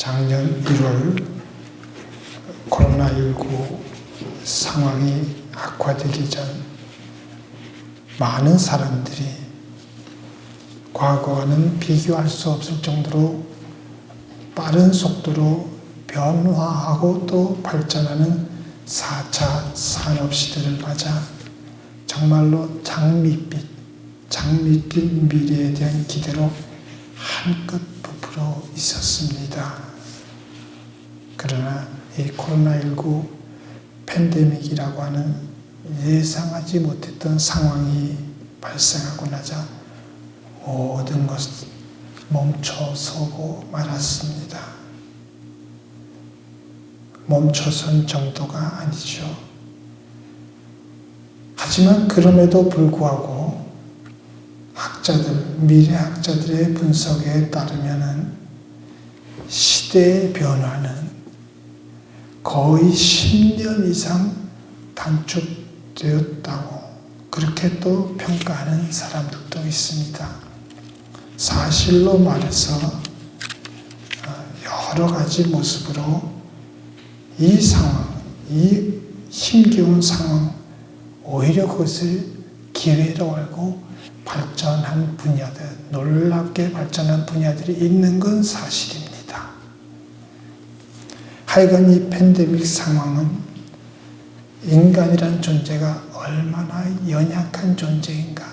작년 1월 코로나19 상황이 악화되기 전 많은 사람들이 과거와는 비교할 수 없을 정도로 빠른 속도로 변화하고 또 발전하는 4차 산업 시대를 맞아 정말로 장밋빛, 장밋빛 미래에 대한 기대로 한껏 부풀어 있었습니다. 그러나 이 코로나19 팬데믹이라고 하는 예상하지 못했던 상황이 발생하고 나자 모든 것이 멈춰서고 말았습니다. 멈춰선 정도가 아니죠. 하지만 그럼에도 불구하고 학자들, 미래 학자들의 분석에 따르면은 시대의 변화는 거의 10년 이상 단축되었다고 그렇게 또 평가하는 사람들도 있습니다. 사실로 말해서 어, 여러 가지 모습으로 이 상황, 이 힘겨운 상황, 오히려 그것을 기회로 알고 발전한 분야들, 놀랍게 발전한 분야들이 있는 건 사실입니다. 하여간 이 팬데믹 상황은 인간이란 존재가 얼마나 연약한 존재인가,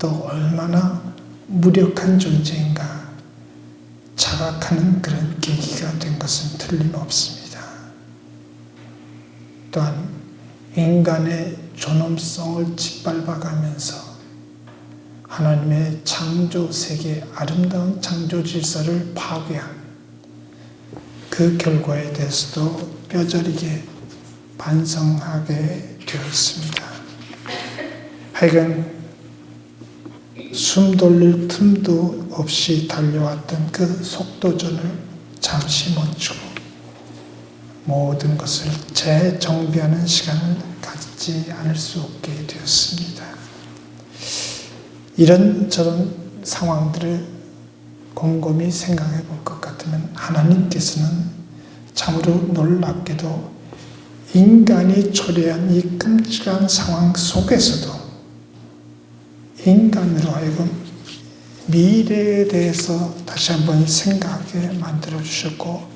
또 얼마나 무력한 존재인가 자각하는 그런 계기가 된 것은 틀림없습니다. 또한 인간의 존엄성을 짓밟아가면서 하나님의 창조 세계 아름다운 창조 질서를 파괴한 그 결과에 대해서도 뼈저리게 반성하게 되었습니다. 하여간 숨 돌릴 틈도 없이 달려왔던 그 속도전을 잠시 멈추고 모든 것을 재정비하는 시간을 갖지 않을 수 없게 되었습니다. 이런 저런 상황들을 곰곰이 생각해 볼 것 같으면 하나님께서는 참으로 놀랍게도 인간이 초래한 이 끔찍한 상황 속에서도 인간으로 하여금 미래에 대해서 다시 한번 생각하게 만들어 주셨고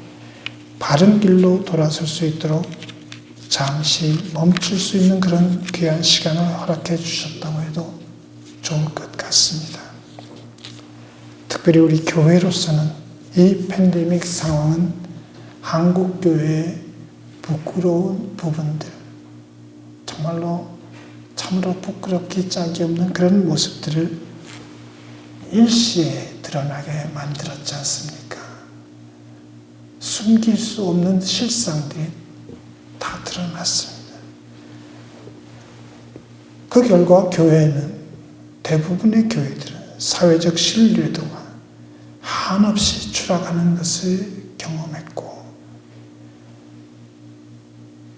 바른 길로 돌아설 수 있도록 잠시 멈출 수 있는 그런 귀한 시간을 허락해 주셨다고 해도 좋을 것 같습니다. 특별히 우리 교회로서는 이 팬데믹 상황은 한국 교회의 부끄러운 부분들, 정말로 참으로 부끄럽기 짝이 없는 그런 모습들을 일시에 드러나게 만들었지 않습니까? 숨길 수 없는 실상들이 다 드러났습니다. 그 결과 교회는 대부분의 교회들은 사회적 신뢰도가 한없이 추락하는 것을 경험했고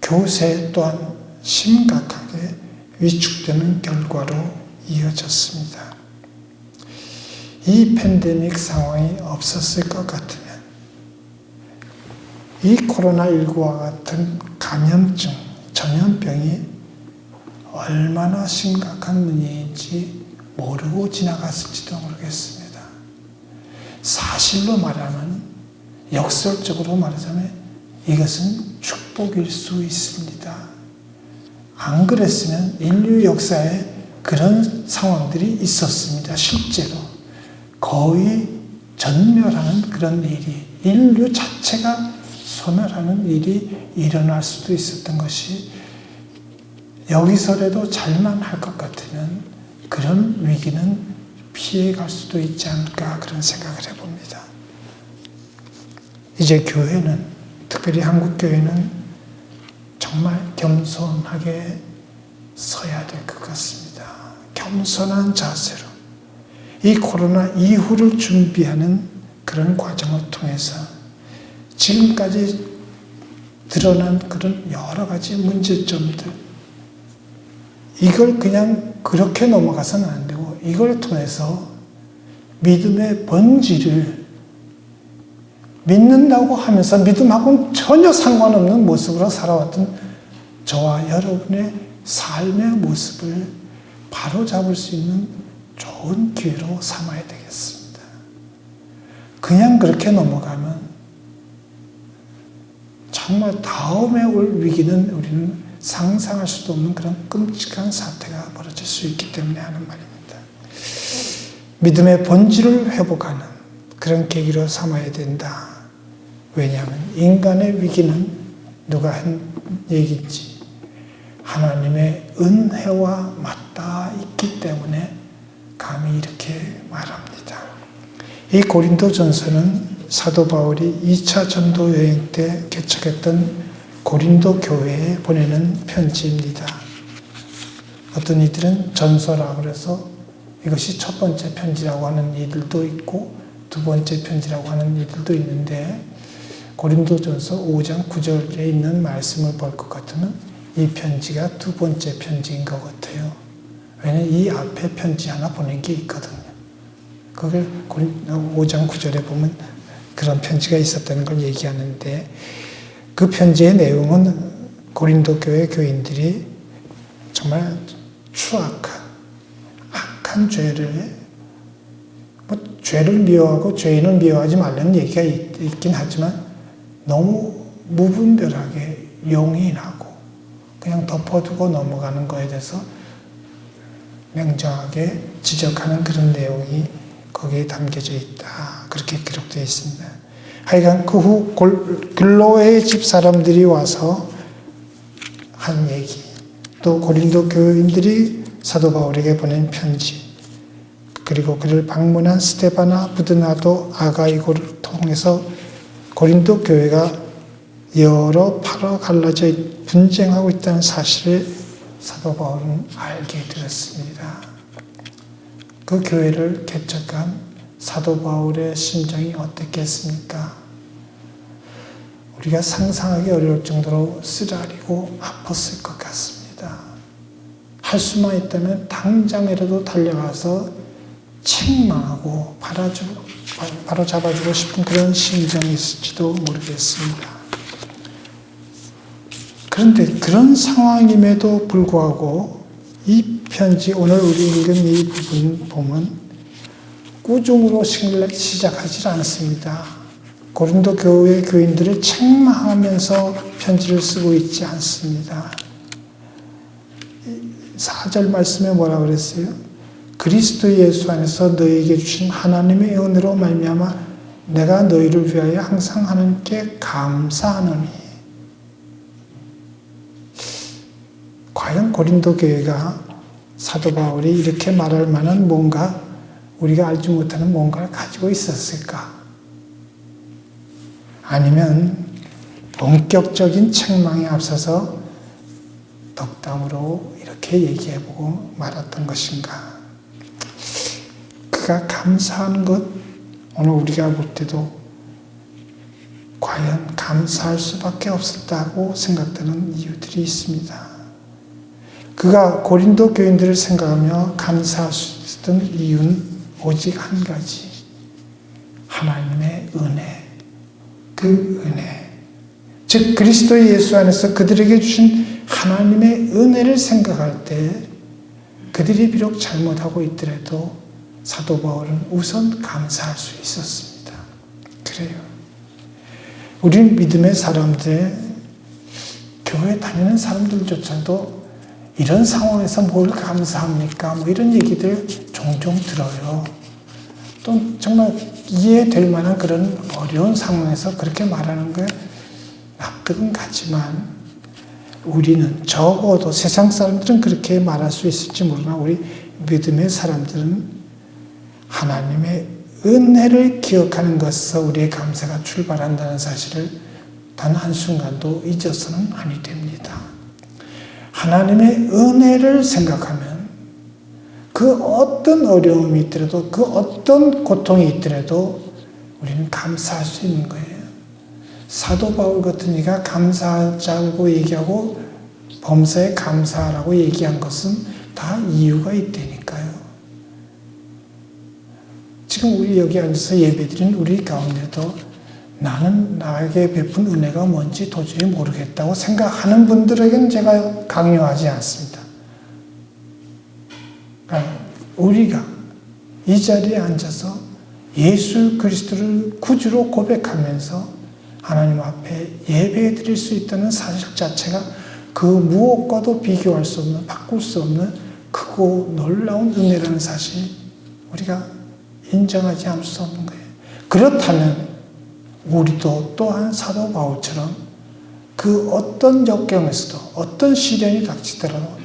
교세 또한 심각하게 위축되는 결과로 이어졌습니다. 이 팬데믹 상황이 없었을 것 같으면 이 코로나19와 같은 감염증, 전염병이 얼마나 심각한 문제인지 모르고 지나갔을지도 모르겠습니다. 사실로 말하면 역설적으로 말하자면 이것은 축복일 수 있습니다. 안 그랬으면 인류 역사에 그런 상황들이 있었습니다. 실제로. 거의 전멸하는 그런 일이, 인류 자체가 소멸하는 일이 일어날 수도 있었던 것이 여기서라도 잘만 할 것 같으면 그런 위기는 피해갈 수도 있지 않을까 그런 생각을 해봅니다. 이제 교회는, 특별히 한국 교회는 정말 겸손하게 서야 될 것 같습니다. 겸손한 자세로 이 코로나 이후를 준비하는 그런 과정을 통해서 지금까지 드러난 그런 여러 가지 문제점들 이걸 그냥 그렇게 넘어가서는 이걸 통해서 믿음의 본질을 믿는다고 하면서 믿음하고는 전혀 상관없는 모습으로 살아왔던 저와 여러분의 삶의 모습을 바로잡을 수 있는 좋은 기회로 삼아야 되겠습니다. 그냥 그렇게 넘어가면 정말 다음에 올 위기는 우리는 상상할 수도 없는 그런 끔찍한 사태가 벌어질 수 있기 때문에 하는 말입니다. 믿음의 본질을 회복하는 그런 계기로 삼아야 된다. 왜냐하면 인간의 위기는 누가 한 얘기인지 하나님의 은혜와 맞닿아 있기 때문에 감히 이렇게 말합니다. 이 고린도 전서는 사도 바울이 2차 전도 여행 때 개척했던 고린도 교회에 보내는 편지입니다. 어떤 이들은 전서라 그래서 이것이 첫 번째 편지라고 하는 이들도 있고 두 번째 편지라고 하는 이들도 있는데 고린도전서 5장 9절에 있는 말씀을 볼 것 같으면 이 편지가 두 번째 편지인 것 같아요. 왜냐하면 이 앞에 편지 하나 보낸 게 있거든요. 그걸 5장 9절에 보면 그런 편지가 있었다는 걸 얘기하는데 그 편지의 내용은 고린도 교회 교인들이 정말 추악한 악한 죄를 뭐 죄를 미워하고 죄인을 미워하지 말라는 얘기가 있, 긴 하지만 너무 무분별하게 용인하고 그냥 덮어두고 넘어가는 거에 대해서 명정하게 지적하는 그런 내용이 거기에 담겨져 있다. 그렇게 기록되어 있습니다. 하여간 그 후 글로의 집 사람들이 와서 한 얘기, 또 고린도 교인들이 사도 바울에게 보낸 편지, 그리고 그를 방문한 스테바나 부드나도 아가이고를 통해서 고린도 교회가 여러 파로 갈라져 분쟁하고 있다는 사실을 사도 바울은 알게 되었습니다. 그 교회를 개척한 사도 바울의 심정이 어땠겠습니까? 우리가 상상하기 어려울 정도로 쓰라리고 아팠을 것 같습니다. 할 수만 있다면 당장이라도 달려가서 책망하고 바로 잡아주고 싶은 그런 심정이 있을지도 모르겠습니다. 그런데 그런 상황임에도 불구하고 이 편지, 오늘 우리 읽은 이 부분 보면 꾸중으로 시작하지 않습니다. 고린도 교회 교인들을 책망하면서 편지를 쓰고 있지 않습니다. 4절 말씀에 뭐라 그랬어요? 그리스도 예수 안에서 너에게 주신 하나님의 은혜로 말미암아 내가 너희를 위하여 항상 하나님께 감사하노니 과연 고린도 교회가 사도 바울이 이렇게 말할 만한 뭔가 우리가 알지 못하는 뭔가를 가지고 있었을까? 아니면 본격적인 책망에 앞서서 덕담으로 이렇게 얘기해보고 말았던 것인가? 그가 감사한 것, 오늘 우리가 볼 때도 과연 감사할 수밖에 없었다고 생각되는 이유들이 있습니다. 그가 고린도 교인들을 생각하며 감사할 수 있었던 이유는 오직 한 가지. 하나님의 은혜. 그 은혜. 즉, 그리스도 예수 안에서 그들에게 주신 하나님의 은혜를 생각할 때 그들이 비록 잘못하고 있더라도 사도 바울은 우선 감사할 수 있었습니다. 그래요. 우리 믿음의 사람들, 교회 다니는 사람들조차도 이런 상황에서 뭘 감사합니까? 뭐 이런 얘기들 종종 들어요. 또 정말 이해될 만한 그런 어려운 상황에서 그렇게 말하는 게 납득은 가지만 우리는 적어도 세상 사람들은 그렇게 말할 수 있을지 모르나 우리 믿음의 사람들은 하나님의 은혜를 기억하는 것에서 우리의 감사가 출발한다는 사실을 단 한순간도 잊어서는 아니 됩니다. 하나님의 은혜를 생각하면 그 어떤 어려움이 있더라도 그 어떤 고통이 있더라도 우리는 감사할 수 있는 거예요. 사도 바울 같은 이가 감사하자고 얘기하고 범사에 감사하라고 얘기한 것은 다 이유가 있다니 지금 우리 여기 앉아서 예배드린 우리 가운데도 나는 나에게 베푼 은혜가 뭔지 도저히 모르겠다고 생각하는 분들에게는 제가 강요하지 않습니다. 그러니까 우리가 이 자리에 앉아서 예수 그리스도를 구주로 고백하면서 하나님 앞에 예배 드릴 수 있다는 사실 자체가 그 무엇과도 비교할 수 없는, 바꿀 수 없는 크고 놀라운 은혜라는 사실 우리가 인정하지 않을 수 없는 거예요. 그렇다면 우리도 또한 사도 바울처럼 그 어떤 역경에서도 어떤 시련이 닥치더라도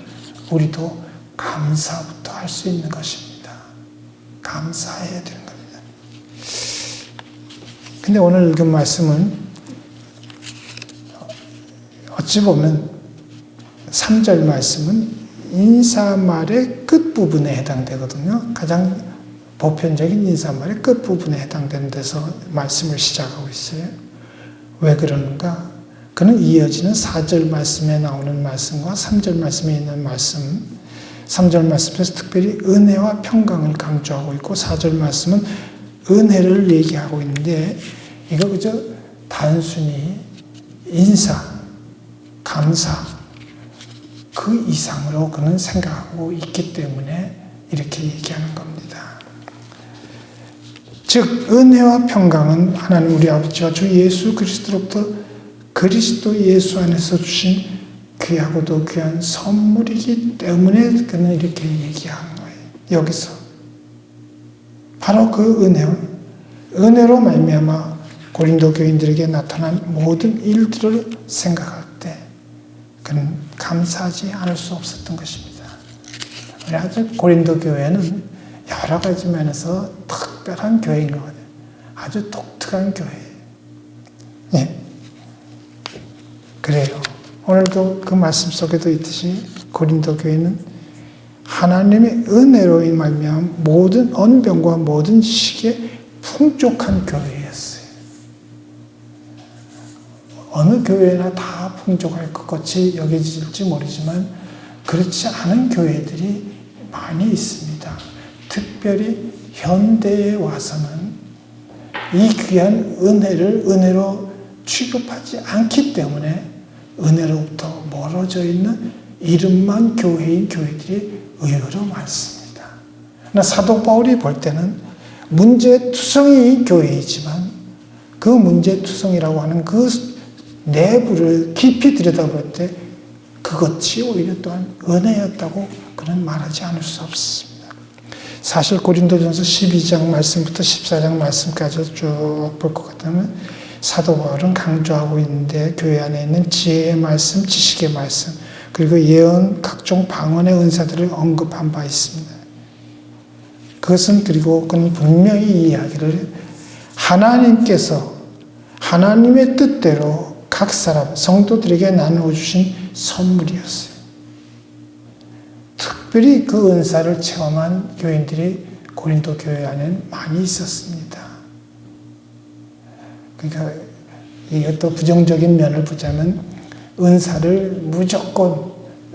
우리도 감사부터 할 수 있는 것입니다. 감사해야 되는 겁니다. 근데 오늘 읽은 말씀은 어찌 보면 3절 말씀은 인사말의 끝부분에 해당되거든요. 가장 보편적인 인사말의 끝부분에 해당되는 데서 말씀을 시작하고 있어요. 왜 그러는가? 그는 이어지는 4절 말씀에 나오는 말씀과 3절 말씀에 있는 말씀, 3절 말씀에서 특별히 은혜와 평강을 강조하고 있고 4절 말씀은 은혜를 얘기하고 있는데 이거 그저 단순히 인사, 감사 그 이상으로 그는 생각하고 있기 때문에 이렇게 얘기하는 겁니다. 즉 은혜와 평강은 하나님 우리 아버지와 주 예수 그리스도로부터 그리스도 예수 안에서 주신 귀하고도 귀한 선물이기 때문에 그는 이렇게 얘기하는 거예요. 여기서 바로 그 은혜, 은혜로 말미암아 고린도 교인들에게 나타난 모든 일들을 생각할 때 그는 감사하지 않을 수 없었던 것입니다. 우리 아주 고린도 교회는 여러 가지 면에서 특별한 교회인 것 같아요. 아주 독특한 교회. 예. 그래요. 오늘도 그 말씀 속에도 있듯이 고린도 교회는 하나님의 은혜로 말미암 모든 언병과 모든 지식에 풍족한 교회였어요. 어느 교회나 다 풍족할 것 같이 여겨질지 모르지만 그렇지 않은 교회들이 많이 있습니다. 특별히 현대에 와서는 이 귀한 은혜를 은혜로 취급하지 않기 때문에 은혜로부터 멀어져 있는 이름만 교회인 교회들이 의외로 많습니다. 그러나 사도 바울이 볼 때는 문제투성이 교회이지만 그 문제투성이라고 하는 그 내부를 깊이 들여다볼 때 그것이 오히려 또한 은혜였다고 그는 말하지 않을 수 없습니다. 사실 고린도전서 12장 말씀부터 14장 말씀까지 쭉 볼 것 같으면 사도 바울은 강조하고 있는데 교회 안에 있는 지혜의 말씀, 지식의 말씀, 그리고 예언, 각종 방언의 은사들을 언급한 바 있습니다. 그것은 그리고 그는 분명히 이 이야기를 하나님께서 하나님의 뜻대로 각 사람, 성도들에게 나누어 주신 선물이었어요. 특별히 그 은사를 체험한 교인들이 고린도 교회 안에 많이 있었습니다. 그러니까 이것도 부정적인 면을 보자면 은사를 무조건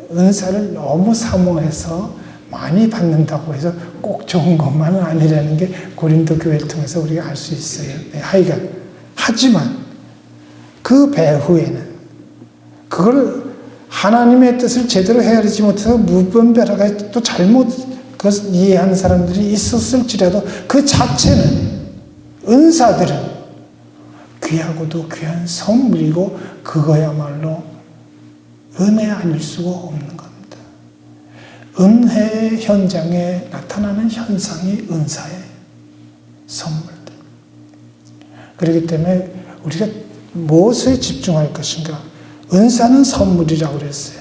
은사를 너무 사모해서 많이 받는다고 해서 꼭 좋은 것만은 아니라는 게 고린도 교회를 통해서 우리가 알 수 있어요. 네, 하여간 하지만 그 배후에는 그걸 하나님의 뜻을 제대로 헤아리지 못해서 무분별하게 또 잘못 그것을 이해하는 사람들이 있었을지라도 그 자체는 은사들은 귀하고도 귀한 선물이고 그거야말로 은혜 아닐 수가 없는 겁니다. 은혜 현장에 나타나는 현상이 은사의 선물들. 그렇기 때문에 우리가 무엇에 집중할 것인가? 은사는 선물이라고 그랬어요.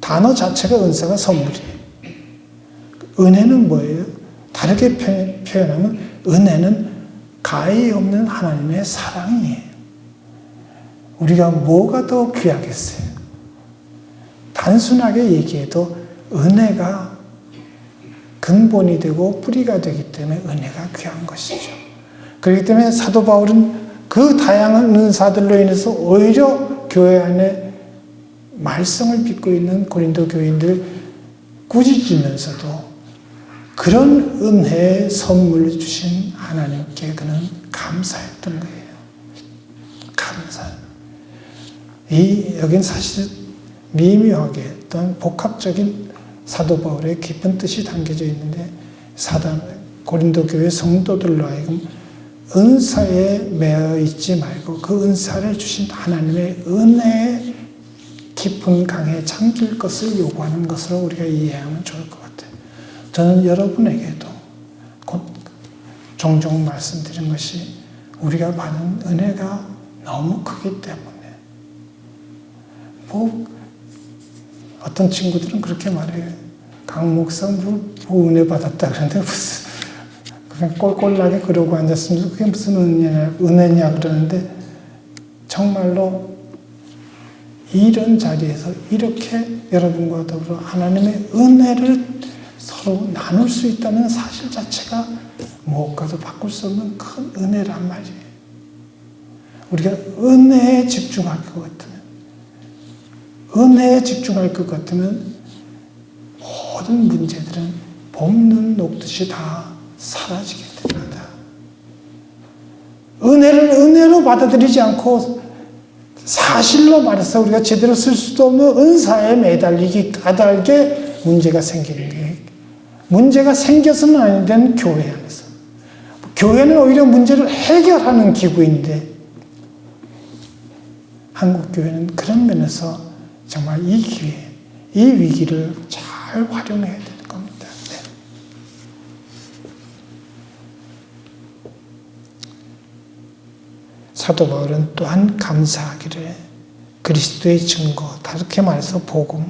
단어 자체가 은사가 선물이에요. 은혜는 뭐예요? 다르게 표현하면 은혜는 가히 없는 하나님의 사랑이에요. 우리가 뭐가 더 귀하겠어요? 단순하게 얘기해도 은혜가 근본이 되고 뿌리가 되기 때문에 은혜가 귀한 것이죠. 그렇기 때문에 사도 바울은 그 다양한 은사들로 인해서 오히려 교회 안에 말썽을 빚고 있는 고린도 교인들 꾸짖으면서도 그런 은혜의 선물을 주신 하나님께 그는 감사했던 거예요. 이 여긴 사실 미묘하게 또는 복합적인 사도 바울의 깊은 뜻이 담겨져 있는데 사단 고린도 교회 성도들로 하여금 은사에 매여 있지 말고 그 은사를 주신 하나님의 은혜에 깊은 강에 잠길 것을 요구하는 것으로 우리가 이해하면 좋을 것 같아요. 저는 여러분에게도 곧 종종 말씀드린 것이 우리가 받은 은혜가 너무 크기 때문에 뭐 어떤 친구들은 그렇게 말해요. 강 목사 뭐, 뭐 은혜 받았다 그러는데 무슨 그냥 꼴꼴나게 그러고 앉았으면 그게 무슨 은혜냐, 은혜냐 그러는데 정말로 이런 자리에서 이렇게 여러분과 더불어 하나님의 은혜를 서로 나눌 수 있다는 사실 자체가 무엇과도 바꿀 수 없는 큰 은혜란 말이에요. 우리가 은혜에 집중할 것 같으면, 은혜에 집중할 것 같으면 모든 문제들은 봄눈 녹듯이 다 사라지게 됩니다. 은혜를 은혜로 받아들이지 않고 사실로 말해서 우리가 제대로 쓸 수도 없는 은사에 매달리기 까닭에 문제가 생기는 게 문제가 생겨서는 안 되는 교회 안에서 교회는 오히려 문제를 해결하는 기구인데 한국 교회는 그런 면에서 정말 이 기회, 이 위기를 잘 활용해야 되는 겁니다. 네. 사도 바울은 또한 감사하기를 그리스도의 증거, 다르게 말해서 복음,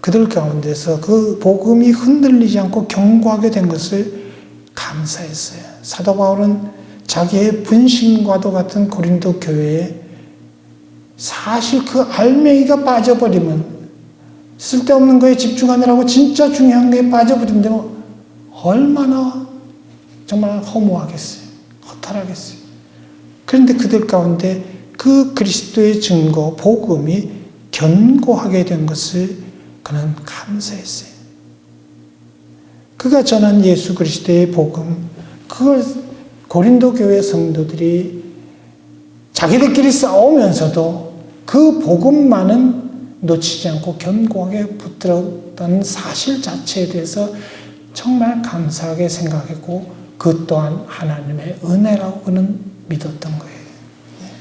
그들 가운데서 그 복음이 흔들리지 않고 견고하게 된 것을 감사했어요. 사도 바울은 자기의 분신과도 같은 고린도 교회에 사실 그 알맹이가 빠져버리면 쓸데없는 거에 집중하느라고 진짜 중요한 거에 빠져버린다면 얼마나 정말 허무하겠어요. 허탈하겠어요. 그런데 그들 가운데 그 그리스도의 증거, 복음이 견고하게 된 것을 그는 감사했어요. 그가 전한 예수 그리스도의 복음, 그걸 고린도 교회 성도들이 자기들끼리 싸우면서도 그 복음만은 놓치지 않고 견고하게 붙들었다는 사실 자체에 대해서 정말 감사하게 생각했고 그 또한 하나님의 은혜라고 그는 믿었던 거예요. 예.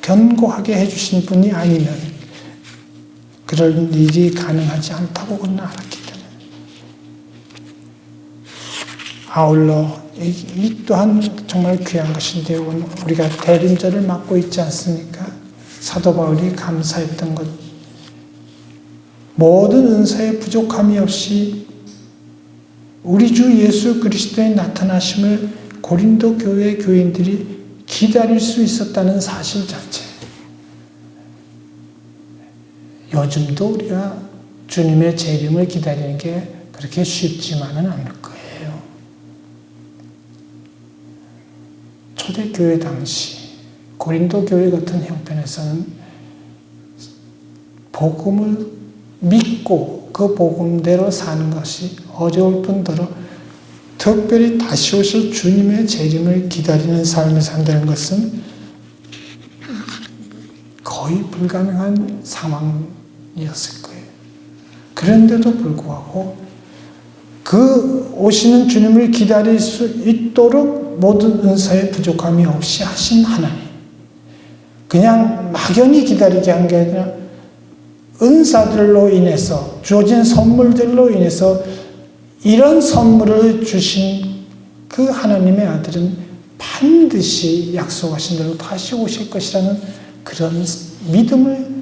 견고하게 해주신 분이 아니면 그럴 일이 가능하지 않다고 그는 알았기 때문에 아울러 이 또한 정말 귀한 것인데 우리가 대림절을 맡고 있지 않습니까? 사도 바울이 감사했던 것 모든 은사에 부족함이 없이 우리 주 예수 그리스도의 나타나심을 고린도 교회 교인들이 기다릴 수 있었다는 사실 자체. 요즘도 우리가 주님의 재림을 기다리는 게 그렇게 쉽지만은 않을 거예요. 초대교회 당시 고린도 교회 같은 형편에서는 복음을 믿고 그 복음대로 사는 것이 어려울 뿐더러 특별히 다시 오실 주님의 재림을 기다리는 삶을 산다는 것은 거의 불가능한 상황이었을 거예요. 그런데도 불구하고 그 오시는 주님을 기다릴 수 있도록 모든 은사의 부족함이 없이 하신 하나님. 그냥 막연히 기다리게 한 게 아니라 은사들로 인해서 주어진 선물들로 인해서 이런 선물을 주신 그 하나님의 아들은 반드시 약속하신 대로 다시 오실 것이라는 그런 믿음을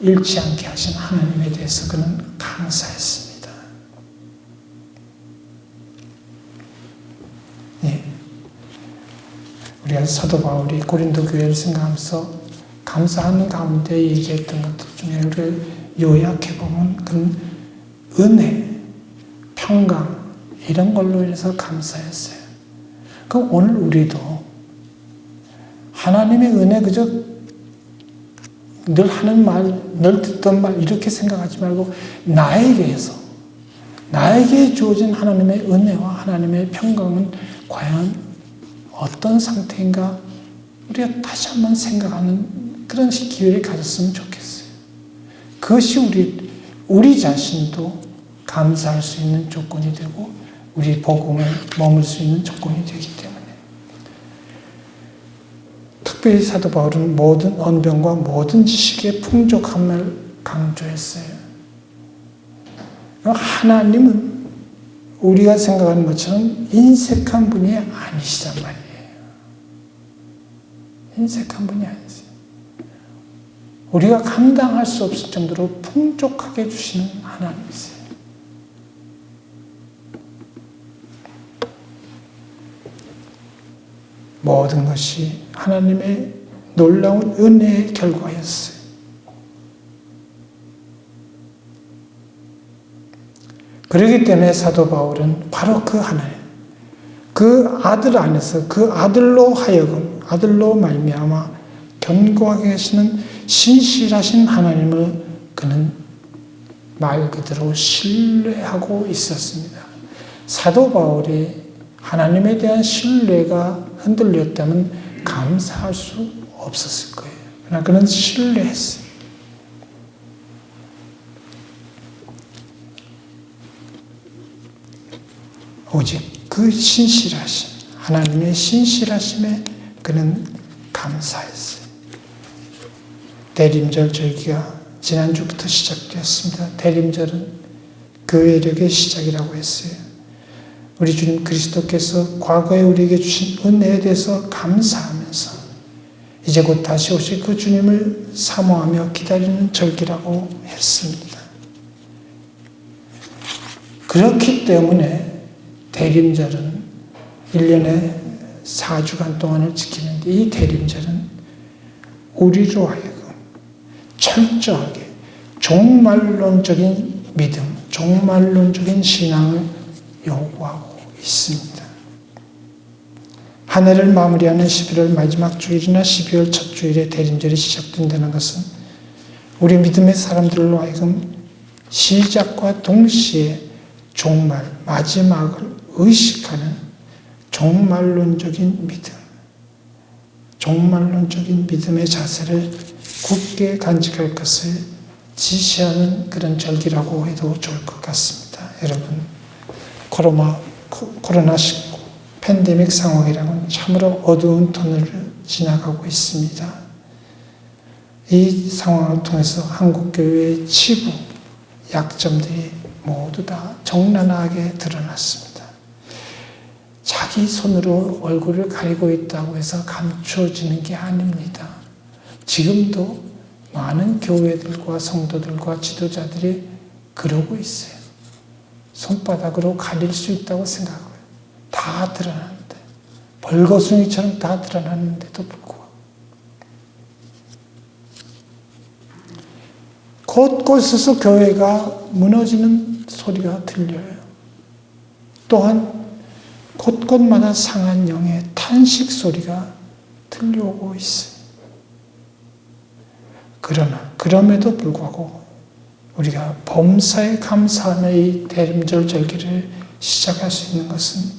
잃지 않게 하신 하나님에 대해서 그는 감사했습니다. 예. 우리가 사도 바울이 고린도 교회를 생각하면서 감사하는 가운데 얘기했던 것들 중에 우리를 요약해 보면 그는 은혜, 평강 이런 걸로 인해서 감사했어요. 그럼 오늘 우리도 하나님의 은혜 그저 늘 하는 말, 늘 듣던 말 이렇게 생각하지 말고 나에게서 나에게 주어진 하나님의 은혜와 하나님의 평강은 과연 어떤 상태인가 우리가 다시 한번 생각하는 그런 기회를 가졌으면 좋겠어요. 그것이 우리, 우리 자신도 감사할 수 있는 조건이 되고, 우리 복음에 머물 수 있는 조건이 되기 때문에. 특별히 사도 바울은 모든 언변과 모든 지식의 풍족함을 강조했어요. 하나님은 우리가 생각하는 것처럼 인색한 분이 아니시단 말이에요. 인색한 분이 아니세요. 우리가 감당할 수 없을 정도로 풍족하게 주시는 하나님이세요. 모든 것이 하나님의 놀라운 은혜의 결과였어요. 그렇기 때문에 사도 바울은 바로 그 하나님, 그 아들 안에서 그 아들로 하여금 아들로 말미암아 견고하게 하시는 신실하신 하나님을 그는 말 그대로 신뢰하고 있었습니다. 사도 바울이 하나님에 대한 신뢰가 흔들렸다면 감사할 수 없었을 거예요. 그러나 그는 신뢰했어요. 오직 그 신실하심, 하나님의 신실하심에 그는 감사했어요. 대림절 절기가 지난주부터 시작되었습니다. 대림절은 교회력의 시작이라고 했어요. 우리 주님 그리스도께서 과거에 우리에게 주신 은혜에 대해서 감사하면서 이제 곧 다시 오실 그 주님을 사모하며 기다리는 절기라고 했습니다. 그렇기 때문에 대림절은 1년에 4주간 동안을 지키는데 이 대림절은 우리로 하여금 철저하게 종말론적인 믿음, 종말론적인 신앙을 요구하고 있습니다. 한 해를 마무리하는 11월 마지막 주일이나 12월 첫 주일에 대림절이 시작된다는 것은 우리 믿음의 사람들로 하여금 시작과 동시에 종말, 마지막을 의식하는 종말론적인 믿음, 종말론적인 믿음의 자세를 굳게 간직할 것을 지시하는 그런 절기라고 해도 좋을 것 같습니다. 여러분, 코로나, 코로나19 팬데믹 상황이라는 참으로 어두운 터널을 지나가고 있습니다. 이 상황을 통해서 한국교회의 치부, 약점들이 모두 다 적나라하게 드러났습니다. 자기 손으로 얼굴을 가리고 있다고 해서 감춰지는 게 아닙니다. 지금도 많은 교회들과 성도들과 지도자들이 그러고 있어요. 손바닥으로 가릴 수 있다고 생각해요. 다 드러나는데. 벌거숭이처럼 다 드러나는데도 불구하고. 곳곳에서 교회가 무너지는 소리가 들려요. 또한 곳곳마다 상한 영의 탄식 소리가 들려오고 있어요. 그러나 그럼에도 불구하고 우리가 범사에 감사하며 이 대림절 절기를 시작할 수 있는 것은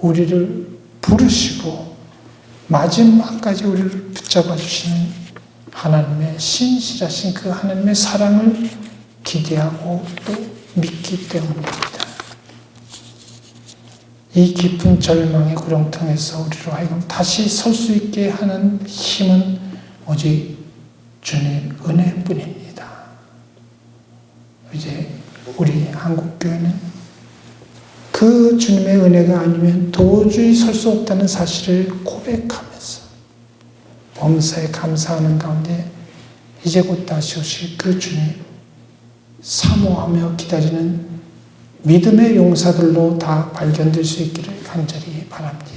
우리를 부르시고 마지막까지 우리를 붙잡아 주시는 하나님의 신실하신 그 하나님의 사랑을 기대하고 또 믿기 때문입니다. 이 깊은 절망의 구렁텅에서 우리로 하여금 다시 설 수 있게 하는 힘은 오직 주님 은혜뿐입니다. 이제 우리 한국 교회는 그 주님의 은혜가 아니면 도저히 설 수 없다는 사실을 고백하면서 범사에 감사하는 가운데 이제 곧 다시 오실 그 주님 사모하며 기다리는 믿음의 용사들로 다 발견될 수 있기를 간절히 바랍니다.